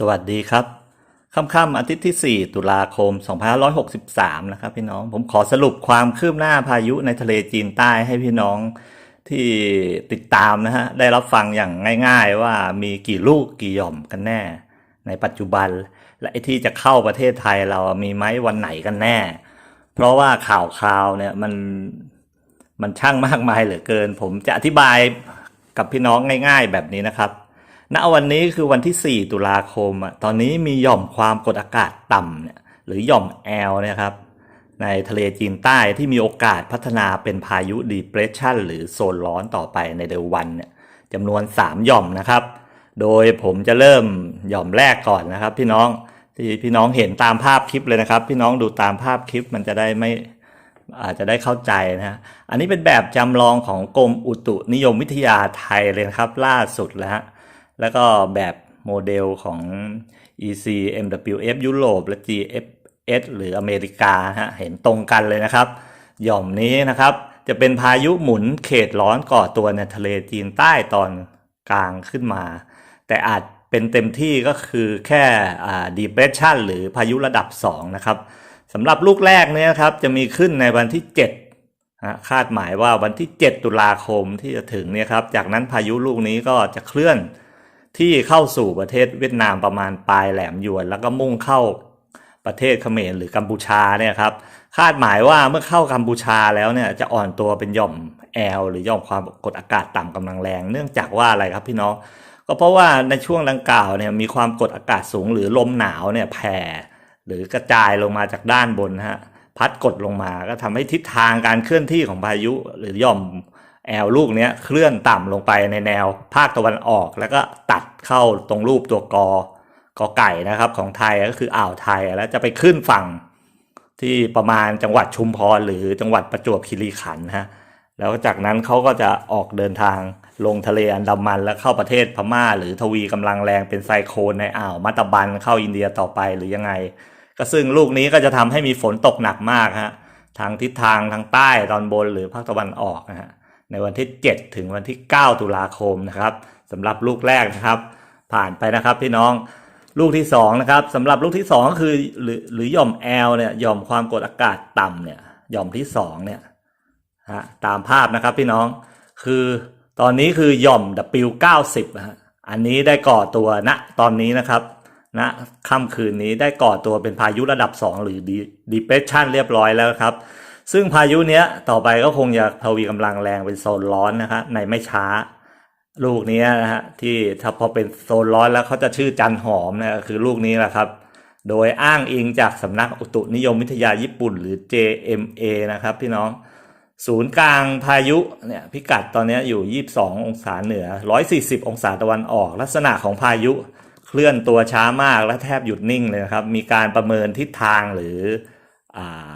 สวัสดีครับค่ำๆอาทิตย์ที่ 4 ตุลาคม 2563 นะครับพี่น้อง ผมขอสรุปความคืบหน้าพายุในทะเลจีนใต้ให้พี่น้องที่ติดตามนะฮะ ได้รับฟังอย่างง่ายๆว่ามีกี่ลูกกี่หย่อมกันแน่ ในปัจจุบัน และไอ้ที่จะเข้าประเทศไทยเรามีไหมวันไหนกันแน่ เพราะว่าข่าวคราวเนี่ยมันมันช่างมากมายเหลือเกิน ผมจะอธิบายกับพี่น้องง่าย ๆ แบบนี้นะครับ ณวันนี้คือวันที่ 4 ตุลาคมอะตอนนี้มีหย่อมความกดอากาศต่ำเนี่ยหรือหย่อมแอลเนี่ยครับในทะเลจีนใต้ที่มีโอกาสพัฒนาเป็นพายุ depression หรือโซนร้อนต่อไปในเดือนวันเนี่ยจำนวน 3 หย่อมนะครับ โดยผมจะเริ่มหย่อมแรกก่อนนะครับ พี่น้องที่พี่น้องเห็นตามภาพคลิปเลยนะครับ พี่น้องดูตามภาพคลิปมันจะได้ไม่อาจจะได้เข้าใจนะฮะอันนี้เป็นแบบจำลองของกรมอุตุนิยมวิทยาไทยเลยนะครับ ล่าสุดแล้วฮะ แล้วก็แบบโมเดลของ ECMWF ยุโรปและ GFS หรืออเมริกาฮะเห็นตรงกันเลยนะครับ หย่อมนี้นะครับ จะเป็นพายุหมุนเขตร้อนก่อตัวในทะเลจีนใต้ตอนกลางขึ้นมา แต่อาจเป็นเต็มที่ก็คือแค่อ่า depression หรือพายุระดับ 2 นะครับสำหรับลูกแรกเนี่ยครับ จะมีขึ้นในวันที่7ฮะคาดหมายว่าวันที่ 7 ตุลาคมที่จะถึงเนี่ยครับ จากนั้นพายุลูกนี้ก็จะเคลื่อน ที่เข้าสู่ประเทศเวียดนามประมาณปลายแหลมยวน แล้วก็มุ่งเข้าประเทศเขมรหรือกัมพูชาเนี่ยครับคาดหมายว่าเมื่อเข้ากัมพูชาแล้วเนี่ยจะอ่อนตัวเป็นย่อมแอลหรือย่อมความกดอากาศต่ำกำลังแรง เนื่องจากว่าอะไรครับพี่น้องก็เพราะว่าในช่วงดังกล่าวเนี่ยมีความกดอากาศสูงหรือลมหนาวเนี่ยแผ่ หรือกระจายลงมาจากด้านบนฮะพัดกดลงมาก็ทำให้ทิศทางการเคลื่อนที่ของพายุหรือย่อม แอลลูกเนี้ยเคลื่อนต่ำลงไปในแนวภาคตะวันออก แล้วก็ตัดเข้าตรงรูปตัวกอกอไก่นะครับ ของไทยก็คืออ่าวไทยแล้วจะไปขึ้นฝั่งที่ประมาณจังหวัดชุมพรหรือจังหวัดประจวบคีรีขันธ์ฮะแล้วจากนั้นเขาก็จะออกเดินทางลงทะเลอันดามันแล้วเข้าประเทศพม่า หรือทวีกำลังแรงเป็นไซโคลนในอ่าวมัตตบันเข้าอินเดียต่อไปหรือยังไง ก็ซึ่งลูกนี้ก็จะทำให้มีฝนตกหนักมากฮะทางทิศทางทางใต้ตอนบนหรือภาคตะวันออกนะฮะ ในวันที่ 7 ถึงวันที่ 9 ตุลาคมนะครับสำหรับลูกแรกนะครับ ผ่านไปนะครับพี่น้องลูกที่2นะครับสำหรับลูกที่2ก็คือหรือหรือหย่อมแอลเนี่ยหย่อมความกดอากาศต่ำเนี่ยหย่อมที่2เนี่ยฮะตามภาพนะครับพี่น้องคือตอนนี้คือหย่อม W90 นะฮะอันนี้ได้ก่อตัวณตอนนี้นะครับณค่ำคืนนี้ได้ก่อตัวเป็นพายุระดับ 2 หรือ depression เรียบร้อยแล้วครับ ซึ่งพายุเนี้ยต่อไปก็คงจะทวีกำลังแรงเป็นโซนร้อนนะครับในไม่ช้า ลูกนี้นะฮะที่ถ้าพอเป็นโซนร้อนแล้วเขาจะชื่อจันหอมนะคือลูกนี้แหละครับโดยอ้างอิงจากสำนักอุตุนิยมวิทยาญี่ปุ่น หรือ JMA นะครับพี่น้อง ศูนย์กลางพายุเนี่ยพิกัดตอนนี้อยู่ 22 องศาเหนือ 140 องศาตะวันออก ลักษณะของพายุเคลื่อนตัวช้ามากและแทบหยุดนิ่งเลยครับ มีการประเมินทิศทางหรืออา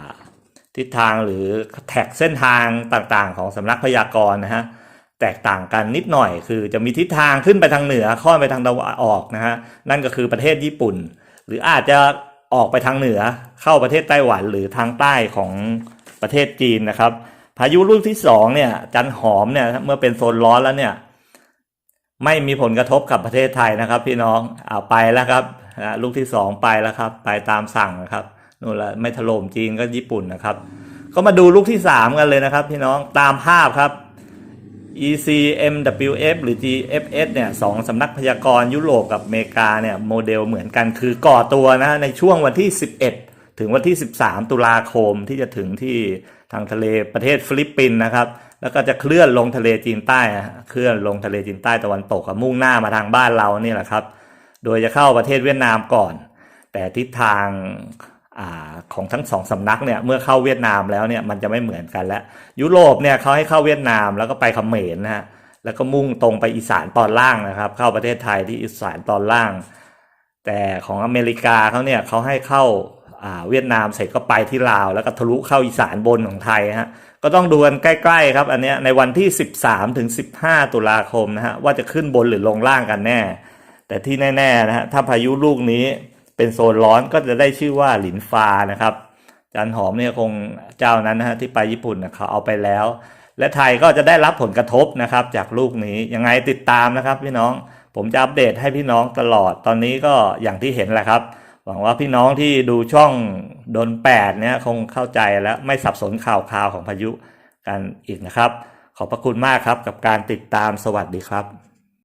ทิศทางหรือแท็กเส้นทางต่างๆ ของสำนักพยากรณ์นะฮะแตกต่างกันนิดหน่อย คือจะมีทิศทางขึ้นไปทางเหนือค่อนไปทางตะวันออกนะฮะนั่นก็คือประเทศญี่ปุ่น หรืออาจจะออกไปทางเหนือเข้าประเทศไต้หวันหรือทางใต้ของประเทศจีนนะครับ พายุลูกที่สองเนี่ยจันหอมเนี่ยเมื่อเป็นโซนร้อนแล้วเนี่ยไม่มีผลกระทบกับประเทศไทยนะครับ พี่น้องเอาไปแล้วครับลูกที่สองไปแล้วครับ ไปตามสั่งนะครับ นู่นละไม่ถล่มจีนก็ญี่ปุ่นนะครับ ก็มาดูลูกที่สามกันเลยนะครับ พี่น้องตามภาพครับ ECMWF หรือ GFS เนี่ยสองสำนักพยากรณ์ยุโรปกับอเมริกาเนี่ยโมเดลเหมือนกันคือก่อตัวนะในช่วงวันที่ 11 ถึงวันที่ 13 ตุลาคมที่จะถึงที่ทางทะเลประเทศฟิลิปปินส์นะครับ แล้วก็จะเคลื่อนลงทะเลจีนใต้เคลื่อนลงทะเลจีนใต้ตะวันตกมุ่งหน้ามาทางบ้านเรานี่แหละครับ โดยจะเข้าประเทศเวียดนามก่อน แต่ทิศทาง อของทั้งสองสำนักเนี่ยเมื่อเข้าเวียดนามแล้วเนี่ยมันจะไม่เหมือนกันแล้ว ยุโรปเนี่ยเขาให้เข้าเวียดนามแล้วก็ไปเขมรนะฮะแล้วก็มุ่งตรงไปอีสานตอนล่างนะครับ เข้าประเทศไทยที่อีสานตอนล่าง แต่ของอเมริกาเขาเนี่ยเขาให้เข้าเวียดนามเสร็จก็ไปที่ลาว แล้วก็ทะลุเข้าอีสานบนของไทยฮะก็ต้องดูกันใกล้ๆครับ อันเนี้ยในวันที่ 13ถึง15 ตุลาคมนะฮะว่าจะขึ้นบนหรือลงล่างกันแน่ แต่ที่แน่ๆนะฮะถ้าพายุลูกนี้ เป็นโซนร้อนก็จะได้ชื่อว่าหลินฟานะครับจันหอมเนี่ยคงเจ้านั้นนะฮะที่ไปญี่ปุ่นเขาเอาไปแล้ว และไทยก็จะได้รับผลกระทบนะครับ จากลูกนี้ยังไงติดตามนะครับ พี่น้องผมจะอัปเดตให้พี่น้องตลอดตอนนี้ก็อย่างที่เห็นแหละครับหวังว่าพี่น้องที่ดูช่องโดนแปดเนี่ยคงเข้าใจและไม่สับสนข่าวคราวของพายุกันอีกนะครับ ขอบพระคุณมากครับกับการติดตามสวัสดีครับ